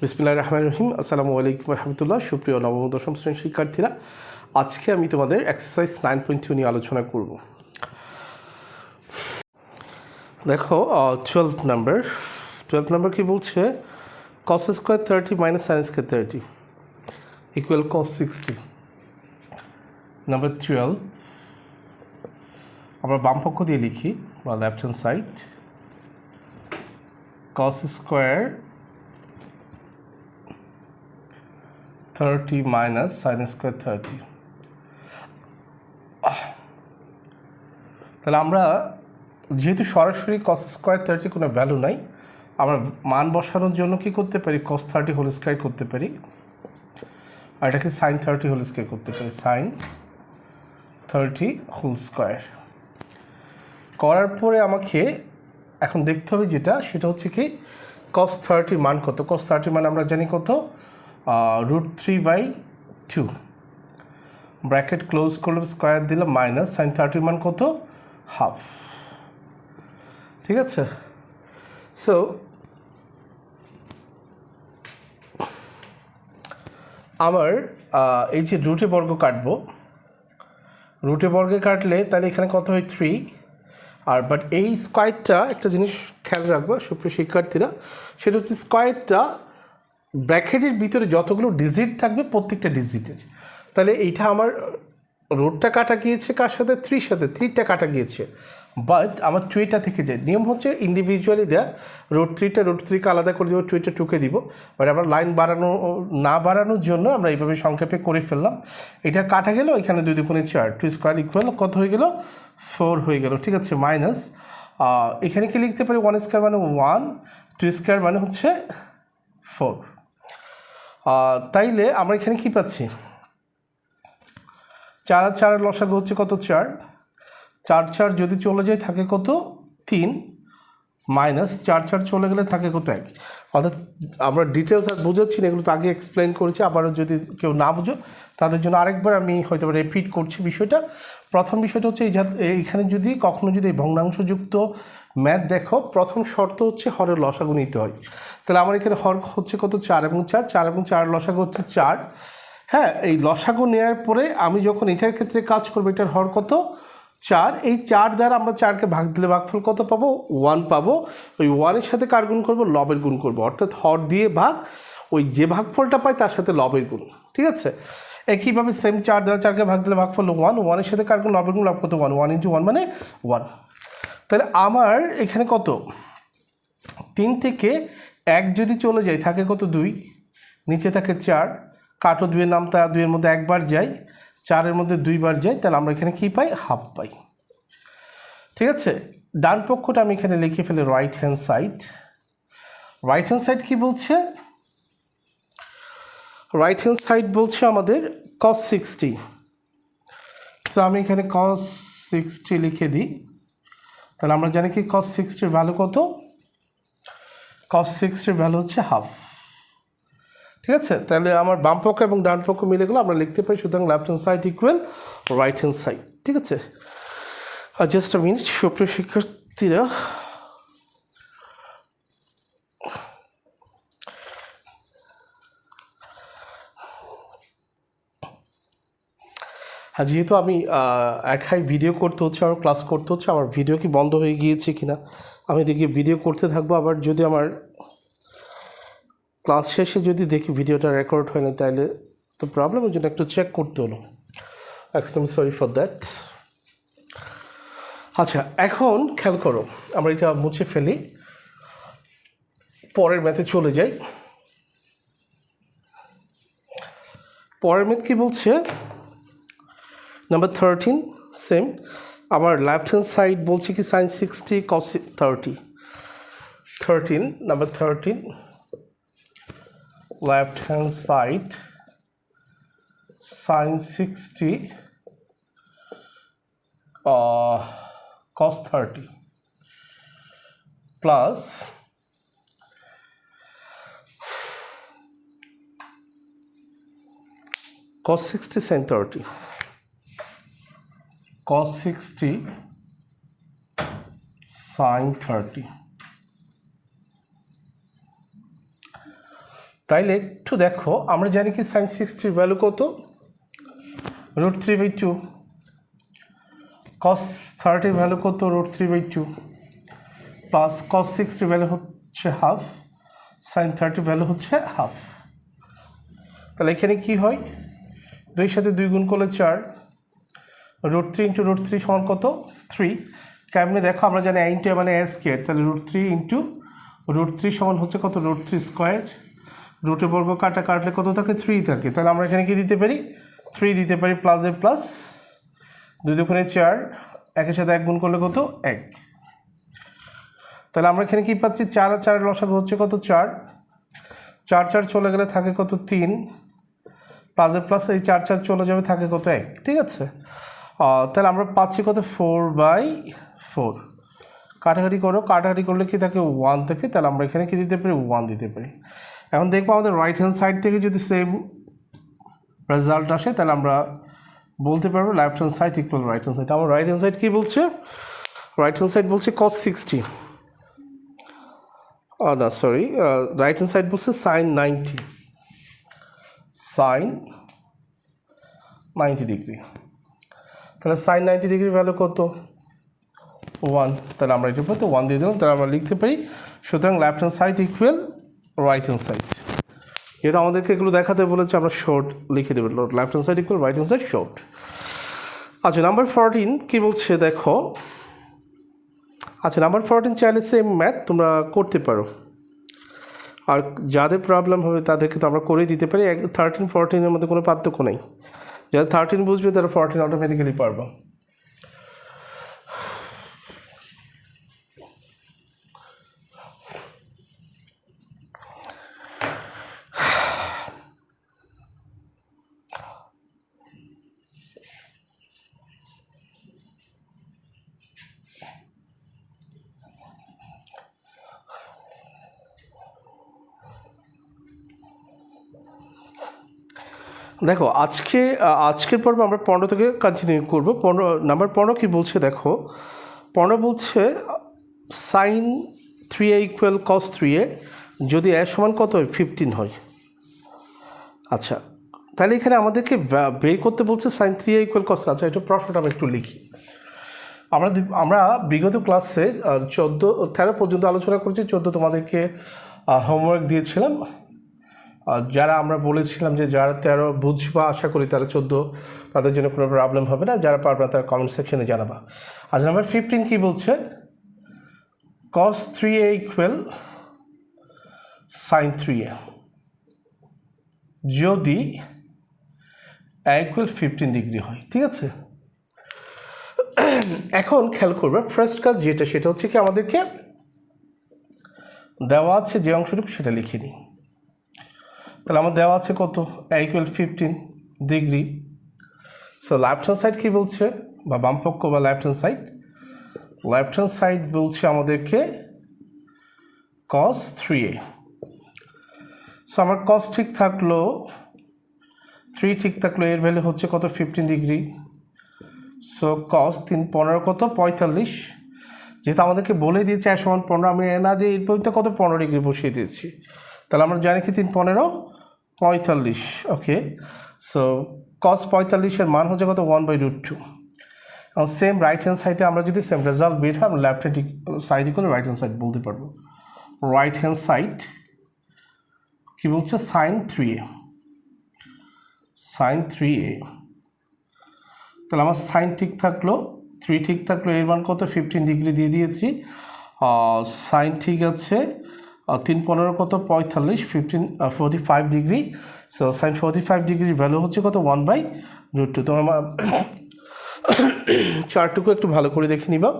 বিসমিল্লাহ রহমান রহিম। আসসালামু আলাইকুম রহমতুল্লাহ। সুপ্রিয় নবম দশম শ্রেণির শিক্ষার্থীরা, আজকে আমি তোমাদের এক্সারসাইজ নাইন পয়েন্ট টু নিয়ে আলোচনা করব। দেখো টুয়েলভ নাম্বার টুয়েলভ নাম্বার কি বলছে? Cos square thirty minus sine square thirty equal cos sixty number twelve আমরা বাম পক্ষ দিয়ে লিখি, বা left hand side cos square 30 minus sin square 30 তাহলে আমরা যেহেতু সরাসরি cos স্কোয়ার থার্টি কোনো ভ্যালু নাই, আমরা মান বসানোর জন্য কি করতে পারি? cos থার্টি হোল স্কোয়ার করতে পারি। আর এটাকে সাইন থার্টি হোল স্কোয়ার করতে পারি। সাইন থার্টি হোল স্কোয়ার করার পরে আমাকে এখন দেখতে হবে যেটা, সেটা হচ্ছে কি কস থার্টির মান কত? কস থার্টির মান আমরা জানি কত? Root three by two bracket close করলে স্কোয়ার দিলাম মাইনাস সাইন থার্টির মান কত? হাফ ঠিক আছে? সো আমার এই যে রুটে বর্গ কাটবো। রুটে বর্গে কাটলে তাহলে এখানে কত হয়? থ্রি আর বাট এই স্কোয়ারটা একটা জিনিস খেয়াল রাখব, সুপ্রিয় শিক্ষার্থীরা। সেটা হচ্ছে স্কোয়ারটা ব্র্যাকেটের ভিতরে যতগুলো ডিজিট থাকবে প্রত্যেকটা ডিজিটের। তাহলে এইটা আমার রোডটা কাটা গিয়েছে কার সাথে? থ্রির সাথে। থ্রিটা কাটা গিয়েছে। বাট আমার টুয়েটা থেকে যায়। নিয়ম হচ্ছে ইন্ডিভিজুয়ালি দেয়া। রোড থ্রিটা, রোড থ্রিকে আলাদা করে দেবো টুয়েটা টুকে দিব। বাট আমরা লাইন বাড়ানো, না বাড়ানোর জন্য আমরা এইভাবে সংক্ষেপে করে ফেললাম। এটা কাটা গেল, এখানে দুই দুগুণে চার। টু স্কোয়ার ইকুয়াল কত হয়ে গেল? ফোর হয়ে গেল। ঠিক আছে মাইনাস এখানে কি লিখতে পারি? ওয়ান স্কোয়ার মানে ওয়ান টু স্কোয়ার মানে হচ্ছে ফোর তাইলে আমরা এখানে কি পাচ্ছি? চার আর চারের লসাগু হচ্ছে কত চার? চার চার যদি চলে যায় থাকে কত? তিন মাইনাস চার চার চলে গেলে থাকে কত এক? অর্থাৎ আমরা ডিটেলস আর বোঝাচ্ছি না, এগুলো তো আগে এক্সপ্লেন করেছি, আবারও যদি কেউ না বুঝো, তাদের জন্য আরেকবার আমি হয়তো রিপিট করছি বিষয়টা। প্রথম বিষয়টা হচ্ছে এইখানে যদি কখনো যদি ভগ্নাংশযুক্ত ম্যাথ দেখো, প্রথম শর্ত হচ্ছে হরের লসাগু নিতে হয়। তাহলে আমার এখানে হর হচ্ছে কত? চার এবং চার চার এবং চার লসাগু হচ্ছে চার। হ্যাঁ এই লসাগু নেওয়ার পরে আমি যখন এটার ক্ষেত্রে কাজ করব, এটার হর কত? চার। এই চার দ্বারা আমরা চারকে ভাগ দিলে ভাগফল কত পাবো? ওয়ান পাবো। ওই ওয়ানের সাথে কার গুণ করব? লবের গুণ করব। অর্থাৎ হর দিয়ে ভাগ, ওই যে ভাগফলটা পাই তার সাথে লবের গুণ। ঠিক আছে? একইভাবে সেম চার দ্বারা চারকে ভাগ দিলে ভাগফল ওয়ান ওয়ানের সাথে কার গুণ? লবের গুণ লাভ কত? ওয়ান ওয়ান ইন্টু ওয়ান মানে ওয়ান তাহলে আমার এখানে কত? তিন থেকে এক যদি চলে যায়, থাকে কত দুই? নিচে থাকে চার। কাটো দুইয়ের নাম তা দুইয়ের মধ্যে একবার যাই চারের মধ্যে দুইবার যাই তাহলে আমরা এখানে কী পাই? হাফ পাই। ঠিক আছে? ডান পক্ষটা আমি এখানে লিখে ফেলি right hand side right hand side কী বলছে? রাইট হ্যান্ড সাইড বলছে আমাদের কস সিক্সটি সো আমি এখানে কস সিক্সটি লিখে দিই। তাহলে আমরা জানি কি কস সিক্সটির ভ্যালু কত? কস সিক্সটির ভ্যালু হচ্ছে হাফ ঠিক আছে? তাহলে আমার বাম পক্ষ এবং ডান পক্ষ মিলে গেলো আমরা লিখতে পারি, সুতরাং left hand side equal right hand side ঠিক আছে? আর জাস্ট আ মিনিট সুপ্রিয় শিক্ষার্থীরা হ্যাঁ যেহেতু আমি একাই ভিডিও করতে হচ্ছে আর ক্লাস করতে হচ্ছে, আমার ভিডিও কি বন্ধ হয়ে গিয়েছে কিনা, আমি দেখি ভিডিও করতে থাকব, আবার যদি আমার ক্লাস শেষে যদি দেখি ভিডিওটা রেকর্ড হয় না, তাহলে তো প্রবলেমের জন্য একটু চেক করতে হলো। এক্সট্রিম সরি ফর দ্যাট আচ্ছা এখন খেয়াল করো, আমরা এটা মুছে ফেলি, পরের ম্যাথে চলে যাই। পরের ম্যাথ কি বলছে? নাম্বার থার্টিন সেম আমার লেফট হ্যান্ড সাইড বলছে কি sine sixty cos thirty thirteen number thirteen hand side sine 60 uh, cos 30 plus cos 60 sin 30 cos 60 sin 30 তাইলে একটু দেখো, আমরা জানি কি সাইন সিক্সটির ভ্যালু কত? Root three by two cos থার্টির value কত? Root three by two plus cos সিক্সটির value হচ্ছে হাফ সাইন থার্টির ভ্যালু হচ্ছে হাফ তাহলে এখানে কি হয়? দুই সাথে দুই গুণ করলে চার root three into root three সমান কত? থ্রি কেমনি দেখো, আমরা জানি আই ইন্টু মানে এস স্কোয়ার তাহলে root three into root three সমান হচ্ছে কত? রুট থ্রি স্কোয়ার রুটে বর্গ কাটা কাটলে কত থাকে? থ্রি থাকে। তাহলে আমরা এখানে কি দিতে পারি? থ্রি দিতে পারি প্লাস এ প্লাস দুই দুগুণে চার, একের সাথে এক গুণ করলে কত? এক। তাহলে আমরা এখানে কি পাচ্ছি? চার আর চার লসাগু হচ্ছে কত? চার। চার চার চলে গেলে থাকে কত? তিন। প্লাসে প্লাস এই চার চার চলে যাবে, থাকে কত? এক। ঠিক আছে? তাহলে আমরা পাচ্ছি কত? ফোর বাই ফোর কাটাকাটি করো কাটাকাটি করলে কি থাকে? ওয়ান থেকে, তাহলে আমরা এখানে কী দিতে পারি? ওয়ান দিতে পারি। এখন দেখব আমাদের রাইট হ্যান্ড সাইড থেকে যদি সেম রেজাল্ট আসে, তাহলে আমরা বলতে পারব left hand side equal right hand side আমার রাইট হ্যান্ড সাইড কী বলছে? রাইট হ্যান্ড সাইড বলছে কস সিক্সটি না সরি রাইট হ্যান্ড সাইড বলছে sine ninety sine ninety degree তাহলে সাইন নাইনটি ডিগ্রি ভ্যালু কত? ওয়ান তাহলে আমরা এটার উপর ওয়ান দিয়ে দিলাম, তাহলে আমরা লিখতে পারি, সুতরাং left hand side equal right hand side যেহেতু আমাদেরকে এগুলো দেখাতে বলেছে, আমরা শর্ট লিখে দেবো। Left hand side equal right hand side short আচ্ছা নাম্বার ফোরটিন কী বলছে দেখো? আচ্ছা নাম্বার ফোরটিন চাইলে সেম ম্যাথ তোমরা করতে পারো। আর যাদের প্রবলেম হবে তাদেরকে তো আমরা করেই দিতে পারি। এক থার্টিন ফোরটিনের মধ্যে কোনো পার্থক্য নেই। যারা থার্টিন বুঝবে তারা ফোরটিন অটোমেটিক্যালি পারব। দেখো, আজকে আজকের পর্বে আমরা পনেরো থেকে কন্টিনিউ করব। পনেরো নাম্বার পনেরো কী বলছে দেখো? পনেরো বলছে sine three A equal cos three A যদি এ সমান কত হয়? ফিফটিন হয়। আচ্ছা তাহলে এখানে আমাদেরকে বের করতে বলছে sine three A equal cos আচ্ছা এটা প্রশ্নটা আমি একটু লিখি। আমরা আমরা বিগত ক্লাসে চোদ্দ, তেরো পর্যন্ত আলোচনা করেছি, চোদ্দ তোমাদেরকে হোমওয়ার্ক দিয়েছিলাম। যারা আমরা বলেছিলাম যে যারা তেরো বুঝবা, আশা করি তারা চোদ্দ, তাদের জন্য কোনো প্রবলেম হবে না। যারা পারবে না তারা কমেন্ট সেকশনে জানাবা। আজ নাম্বার ফিফটিন কী বলছে? Cos three A equal sine three A যদি ইকুয়াল ফিফটিন ডিগ্রি হয়, ঠিক আছে? এখন খেয়াল করবে ফার্স্ট কাজ যেটা, সেটা হচ্ছে কি আমাদেরকে দেওয়া আছে যে অংশটুকু, সেটা লিখে নিই। তাহলে আমার দেওয়া আছে কত? Equal fifteen degree so left hand side কী বলছে? বা বামপক্ষ বা left hand side left hand side বলছে আমাদেরকে কস থ্রি এ সো আমার কস ঠিক থাকল থ্রি ঠিক থাকল, এর ভ্যালু হচ্ছে কত? ফিফটিন ডিগ্রি সো কস তিন পনেরো কত? পঁয়তাল্লিশ। যেহেতু আমাদেরকে বলে দিয়েছে, এক সমান পনেরো, আমি এ না দিয়ে এর পর্যন্ত কত? পনেরো ডিগ্রি বসিয়ে দিয়েছি। তাহলে আমরা জানি কি তিন পনেরো? পঁয়তাল্লিশ ওকে সো কস পঁয়তাল্লিশের মান হচ্ছে কত? ওয়ান বাই রুট টু এবং সেম রাইট হ্যান্ড সাইডে আমরা যদি সেম রেজাল্ট বের হয়, আমরা লেফট হ্যান্ড সাইডে করে রাইট হ্যান্ড সাইড বলতে পারব। রাইট হ্যান্ড সাইড কী বলছে? Sine three A sine three A তাহলে আমার সাইন ঠিক থাকল থ্রি ঠিক থাকল, এর মান কত? ফিফটিন ডিগ্রি দিয়ে দিয়েছি। সাইন ঠিক আছে তিন পনেরো কত? পঁয়তাল্লিশ fifteen forty five degree so sine forty five ডিগ্রির ভ্যালু হচ্ছে কত? ওয়ান বাই রুট টু তোমার চারটুকু একটু ভালো করে দেখে নিবা।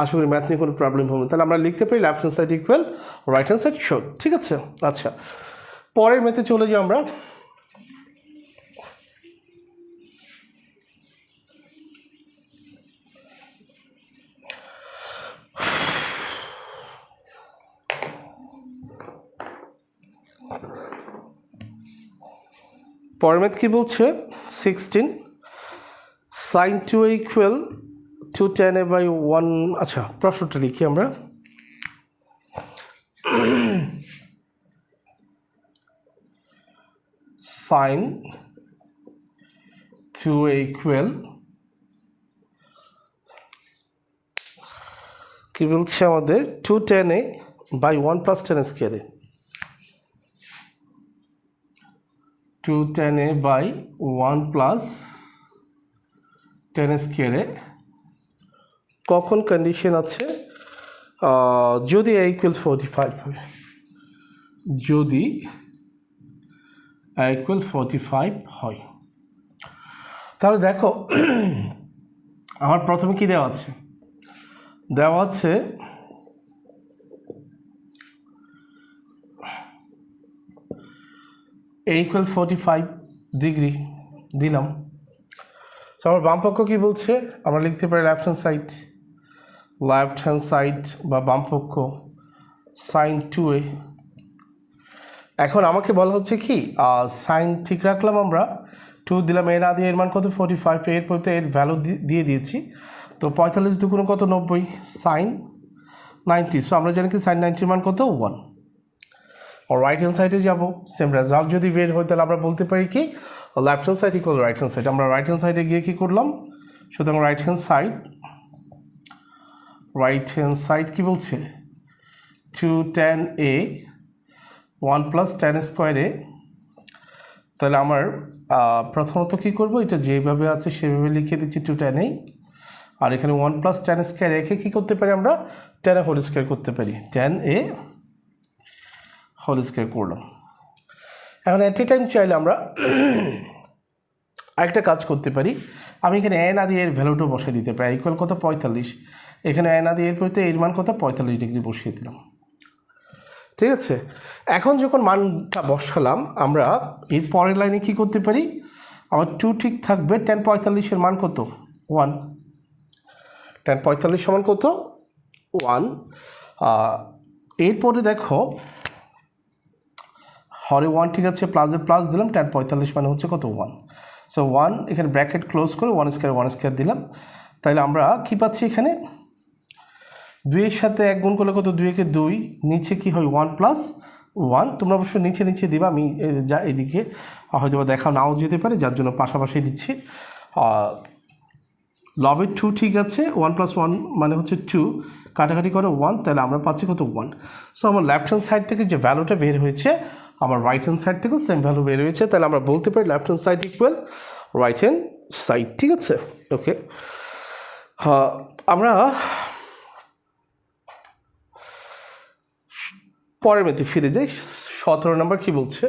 আশা করি ম্যাথ নিয়ে কোনো প্রবলেম হবে। তাহলে আমরা লিখতে পারি left hand side equal right hand side শোধ ঠিক আছে? আচ্ছা। পরের ম্যাথে চলে যাই আমরা। ফরম্যাট কি বলছে? Sixteen sine two equal two tan A by one আচ্ছা প্রশ্নটা লিখি আমরা। সাইন টু ইকুয়াল কি বলছে আমাদের? Two tan A by one plus tan স্কোয়ারে two tan A by one plus tan স্কোয়ারে কখন কন্ডিশন আছে? যদি এ ইকুয়াল ফোরটি ফাইভ হয়। যদি ইকুয়াল ফোরটি ফাইভ হয়। তাহলে দেখো, আমার প্রথমে কি দেওয়া আছে? দেওয়া আছে A equal forty five degree দিলাম। তো আমার বাম পক্ষ কী বলছে? আমরা লিখতে পারি left hand side left hand side বা বাম পক্ষ সাইন টু এ এখন আমাকে বলা হচ্ছে কি সাইন ঠিক রাখলাম আমরা। টু দিলাম এর আদি এর মান কত? ফোর্টি ফাইভ এর পরিতে এর ভ্যালু দিয়ে দিয়েছি। তো পঁয়তাল্লিশ দুগুণ কত? নব্বই সাইন নাইনটি সো আমরা জানি কি সাইন নাইনটির মান কত? ওয়ান রাইট হ্যান্ড সাইডে যাব সেম রেজাল্ট যদি বের হয়, তাহলে আমরা বলতে পারি কি? Left hand side equal right hand side আমরা রাইট হ্যান্ড সাইডে গিয়ে কী করলাম? সুতরাং right hand side right hand side কী বলছে? Two tan A one plus tan স্কোয়ারে তাহলে আমার প্রথমত কী করব? এটা যেভাবে আছে, সেভাবে লিখে দিচ্ছি টু টেন এই আর এখানে ওয়ান প্লাস টেন স্কোয়ার রেখে কী করতে পারি আমরা? টেন হোল স্কোয়ার করতে পারি। টেন এ হোল স্কোয়ার করলাম এখন অ্যাট এ টাইম চাইলে আমরা আরেকটা কাজ করতে পারি। আমি এখানে এ না দিয়ে এর ভ্যালুটা বসিয়ে দিতে পারি। ইকুয়াল কত? পঁয়তাল্লিশ। এখানে এ না দিয়ে এর পরিতে এর মান কত? পঁয়তাল্লিশ ডিগ্রি বসিয়ে দিলাম। ঠিক আছে? এখন যখন মানটা বসালাম, আমরা এর পরের লাইনে কি করতে পারি? আমার টু ঠিক থাকবে। টেন পঁয়তাল্লিশের মান কত? ওয়ান টেন পঁয়তাল্লিশ সমান কত? ওয়ান এরপরে দেখো হরে ওয়ান, ঠিক আছে প্লাসে প্লাস দিলাম টেন পঁয়তাল্লিশ মানে হচ্ছে কত? ওয়ান সো ওয়ান এখানে ব্র্যাকেট ক্লোজ করে ওয়ান স্কোয়ার ওয়ান স্কোয়ার দিলাম। তাহলে আমরা কি পাচ্ছি এখানে? দুইয়ের সাথে এক গুণ করলে কত? দুই একে দুই। নিচে কি হয়? ওয়ান প্লাস ওয়ান তোমরা অবশ্যই নিচে নিচে দিবা, আমি যা এদিকে হয়তো বা দেখা নাও যেতে পারে, যার জন্য পাশাপাশি দিচ্ছি। লবের টু ঠিক আছে ওয়ান প্লাস ওয়ান মানে হচ্ছে টু কাটাকাটি করে ওয়ান তাহলে আমরা পাচ্ছি কত? ওয়ান সো আমার লেফট হ্যান্ড সাইড থেকে যে ভ্যালুটা বের হয়েছে আমার রাইট হ্যান্ড সাইড থেকেও সেম ভ্যালু বের হয়েছে। তাহলে আমরা বলতে পারি left hand side equal right hand side ঠিক আছে? ওকে আমরা পরের মেতে ফিরে যাই। সতেরো নম্বর কি বলছে?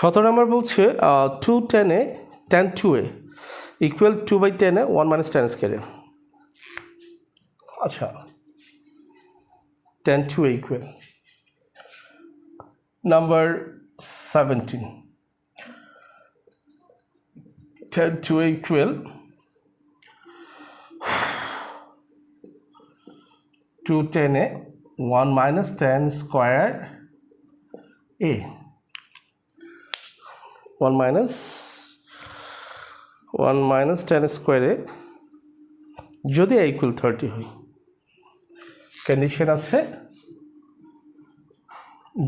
সতেরো নম্বর বলছে টু টেনে tan two A equal two by টেনে ওয়ান মাইনাস টেন স্কোয়ারে আচ্ছা tan two A equal number 17 10 to a equal 2 10 a 1 minus 10 square a 1 minus 1 minus 10 square a যদি equal 30 হয়, কন্ডিশন আছে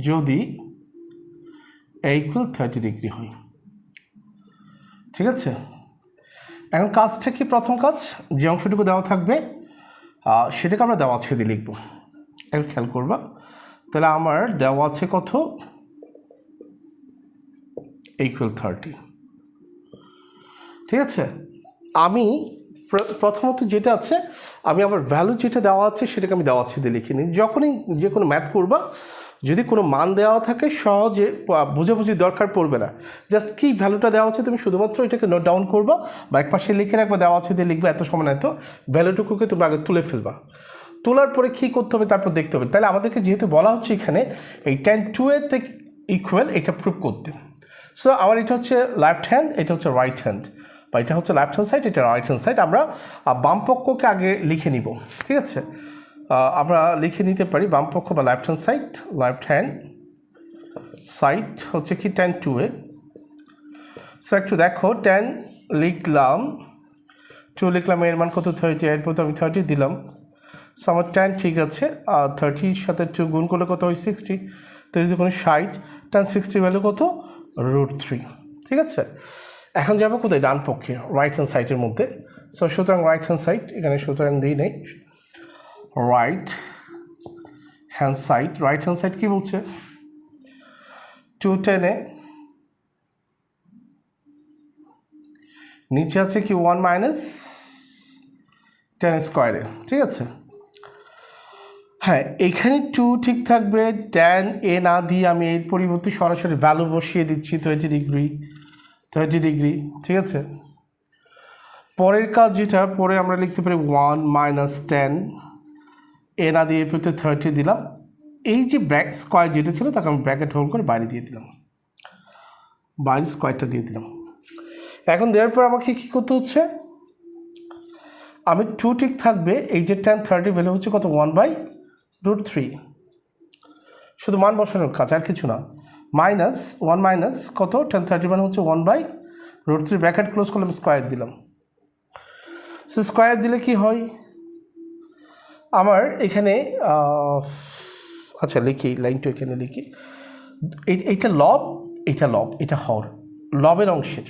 যদি ইকুয়াল থার্টি ডিগ্রি হয়। ঠিক আছে? এখন কাজটা কি প্রথম কাজ? যে অংশটুকু দেওয়া থাকবে সেটাকে আমরা দেওয়া আছে দিয়ে লিখব। একটু খেয়াল করবা। তাহলে আমার দেওয়া আছে কত? ইকুয়াল থার্টি ঠিক আছে? আমি প্রথমত যেটা আছে, আমি আমার ভ্যালু যেটা দেওয়া আছে, সেটাকে আমি দেওয়া আছে লিখে নিই। যখনই যে কোনো ম্যাথ করবা, যদি কোনো মান দেওয়া থাকে, সহজে বুঝাবুঝি দরকার পড়বে না। জাস্ট কি ভ্যালুটা দেওয়া আছে, তুমি শুধুমাত্র এটাকে নোট ডাউন করবা, বা এক পাশে লিখে রাখবা, দেওয়া আছে দিয়ে লিখবে, এত সময় এত ভ্যালুটুকুকে তুমি আগে তুলে ফেলবা। তোলার পরে কী করতে হবে, তারপর দেখতে হবে। তাহলে আমাদেরকে যেহেতু বলা হচ্ছে এখানে, এই টেন টু থেকে ইকুয়াল এটা প্রুভ করতে। সো আমার এটা হচ্ছে লেফট হ্যান্ড এটা হচ্ছে রাইট হ্যান্ড বা এটা হচ্ছে লেফট হ্যান্ড সাইড এটা রাইট হ্যান্ড সাইড আমরা বামপক্ষকে আগে লিখে নিব, ঠিক আছে? আমরা লিখে নিতে পারি বামপক্ষ বা left hand side left hand side হচ্ছে কি টেন টু এ। সো একটু দেখো টেন লিখলাম টু লিখলাম, এর মান কত? থার্টি এরপর তো আমি থার্টি দিলাম। সো আমার টেন ঠিক আছে আর থার্টির সাথে টু গুণ করলে কত হয়? সিক্সটি তো এই যে কোনো ষাট টেন সিক্সটি ভ্যালু কত? রুট থ্রি ঠিক আছে? এখন যাব কোথায়? ডান পক্ষে রাইট হ্যান্ড সাইডের মধ্যে। সো সুতরাং রাইট হ্যান্ড সাইড এখানে সুতরাং দিই নেই। Right hand side right hand side কী বলছে? টু টেনে নিচে আছে কি ওয়ান মাইনাস টেন স্কোয়ারে ঠিক আছে? হ্যাঁ এখানে টু ঠিক থাকবে। টেন এ না দিয়ে আমি এর পরিবর্তে সরাসরি ভ্যালু বসিয়ে দিচ্ছি থার্টি ডিগ্রি থার্টি ডিগ্রি ঠিক আছে? পরের কাজ যেটা, পরে আমরা লিখতে পারি ওয়ান মাইনাস টেন এ না দিয়ে প্রতি থার্টি দিলাম। এই যে ব্র্যাক স্কোয়ার যেটা ছিল, তাকে আমি ব্র্যাকেট হোল্ড করে বাইরে দিয়ে দিলাম। বাইরে স্কোয়ারটা দিয়ে দিলাম। এখন দেওয়ার পর আমাকে কী করতে হচ্ছে? আমি টু ঠিক থাকবে, এই যে টেন থার্টি ভ্যালু হচ্ছে কত? One by root three. শুধু মান বসানোর কাজ, আর কিছু না। মাইনাস ওয়ান মাইনাস কত? টেন থার্টি মানে হচ্ছে one by root three bracket close করলাম, স্কোয়ার দিলাম। সো স্কোয়ার দিলে কি হয়? আমার এখানে আচ্ছা লিখি, লাইনটা এখানে লিখি। এই- এইটা লব এটা লব, এটা হর, লবের অংশের।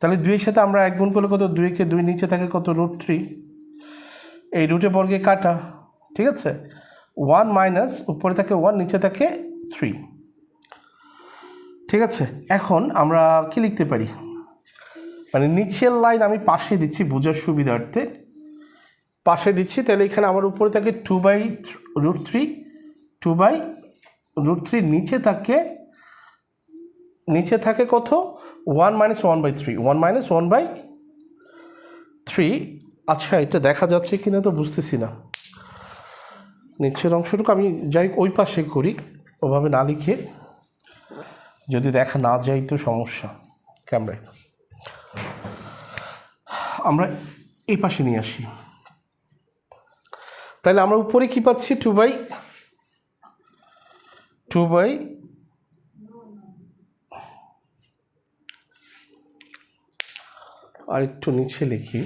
তাহলে দুইয়ের সাথে আমরা এক গুণ করলে কত? দুইকে দুই নিচে থাকে কত? Root three. এই রুটে বর্গে কাটা, ঠিক আছে? ওয়ান মাইনাস উপরে থাকে ওয়ান নিচে থাকে থ্রি ঠিক আছে? এখন আমরা কি লিখতে পারি? মানে নিচের লাইন আমি পাশে দিচ্ছি বোঝার সুবিধার্থে। পাশে দিচ্ছি, তাহলে এখানে আমার উপরে থাকে two by root three two by root three নিচে থাকে নিচে থাকে কত? One minus one by three one minus one by three আচ্ছা এটা দেখা যাচ্ছে কি না তো বুঝতেছি না। নিচের অংশটুকু আমি যাই ওই পাশে করি, ওভাবে না লিখে। যদি দেখা না যায় তো সমস্যা ক্যামেরায় আমরা এই পাশে নিয়ে আসি। তাহলে আমরা উপরে কি পাচ্ছি? টু বাই টু বাই আর একটু নিচে লিখি।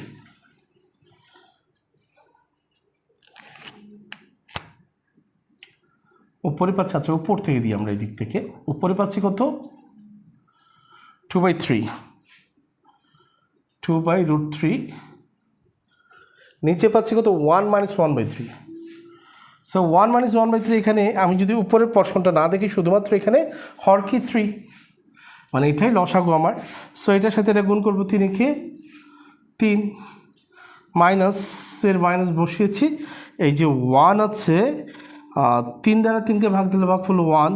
উপরে পাচ্ছি আচ্ছা উপর থেকে দিই আমরা এই দিক থেকে। উপরে পাচ্ছি কত? Two by three two by root three নিচে পাচ্ছি কত? One minus one by three so one minus one by three এখানে আমি যদি উপরের পর্শনটা না দেখি, শুধুমাত্র এখানে হরকি থ্রি মানে এটাই লসাগু আমার। সো এটার সাথে এটা গুণ করব তিনকে তিন। মাইনাসের মাইনাস বসিয়েছি। এই যে ওয়ান আছে তিন দ্বারা তিনকে ভাগ দিলে ভাগ হলো ওয়ান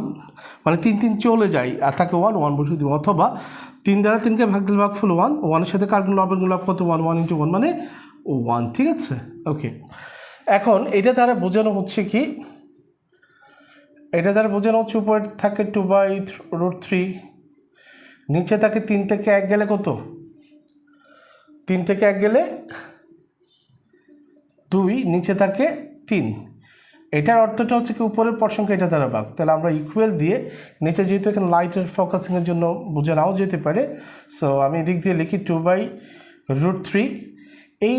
মানে তিন তিন চলে যায়, আর তাকে ওয়ান ওয়ান বসিয়ে দিব। অথবা তিন দ্বারা তিনকে ভাগ দিলে ভাগ হলো ওয়ান ওয়ানের সাথে কার গুণ লবের কত? ওয়ান ওয়ান ইন্টু ওয়ান মানে ওয়ান ঠিক আছে? ওকে এখন এটা দ্বারা বোঝানো হচ্ছে কি, এটা দ্বারা বোঝানো হচ্ছে উপরে থাকে টু বাই রুট থ্রি নিচে থাকে তিন থেকে এক গেলে কত? তিন থেকে এক গেলে দুই, নিচে থাকে তিন। এটার অর্থটা হচ্ছে কি উপরের পর্সনকে এটা দ্বারা ভাগ। তাহলে আমরা ইকুয়াল দিয়ে নিচে যেহেতু এখানে লাইটের ফোকাসিংয়ের জন্য বোঝা নাও যেতে পারে সো আমি এদিক দিয়ে লিখি টু বাই রুট থ্রি এই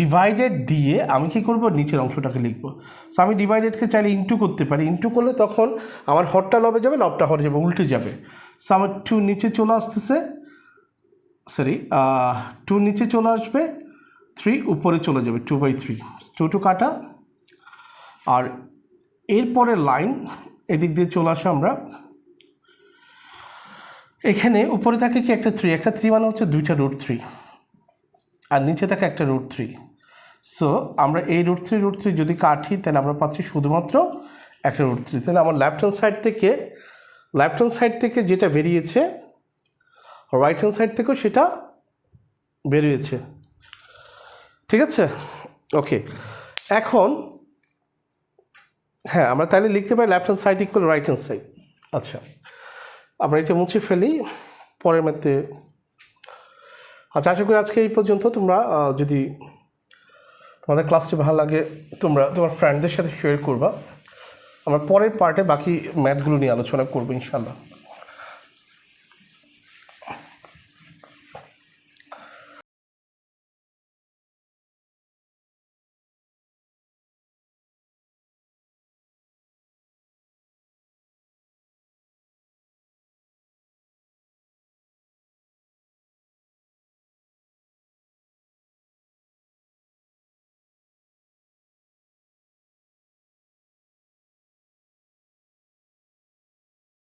ডিভাইডেড দিয়ে আমি কি করব? নিচের অংশটাকে লিখব। সো আমি ডিভাইডেডকে চাইলে ইন্টু করতে পারি। ইন্টু করলে তখন আমার হরটা লবে যাবে, লবটা হরে যাবে, উল্টে যাবে। সো আমার টু নিচে চলে আসতেছে। সরি টু নিচে চলে আসবে থ্রি উপরে চলে যাবে two by three two two কাটা আর এরপরের লাইন, এদিক দিয়ে চলে আসে আমরা। এখানে উপরে থাকে কি একটা থ্রি একটা থ্রি মানে হচ্ছে দুইটা রুট থ্রি আর নিচে থাকে একটা রুট থ্রি সো আমরা এই রুট থ্রি রুট থ্রি যদি কাটি, তাহলে আমরা পাচ্ছি শুধুমাত্র একটা রুট থ্রি তাহলে আমার লেফট হ্যান্ড সাইড থেকে লেফট হ্যান্ড সাইড থেকে যেটা বেরিয়েছে রাইট হ্যান্ড সাইড থেকেও সেটা বেরিয়েছে। ঠিক আছে? ওকে এখন হ্যাঁ আমরা তাহলে লিখতে পারি left hand side equal right hand side আচ্ছা আমরা এটা মুছে ফেলি, পরের মধ্যে আচ্ছা আশা করি আজকে এই পর্যন্ত তোমরা যদি তোমাদের ক্লাসটি ভালো লাগে, তোমরা তোমার ফ্রেন্ডদের সাথে শেয়ার করবা। আমরা পরের পার্টে বাকি ম্যাথগুলো নিয়ে আলোচনা করব ইনশাল্লাহ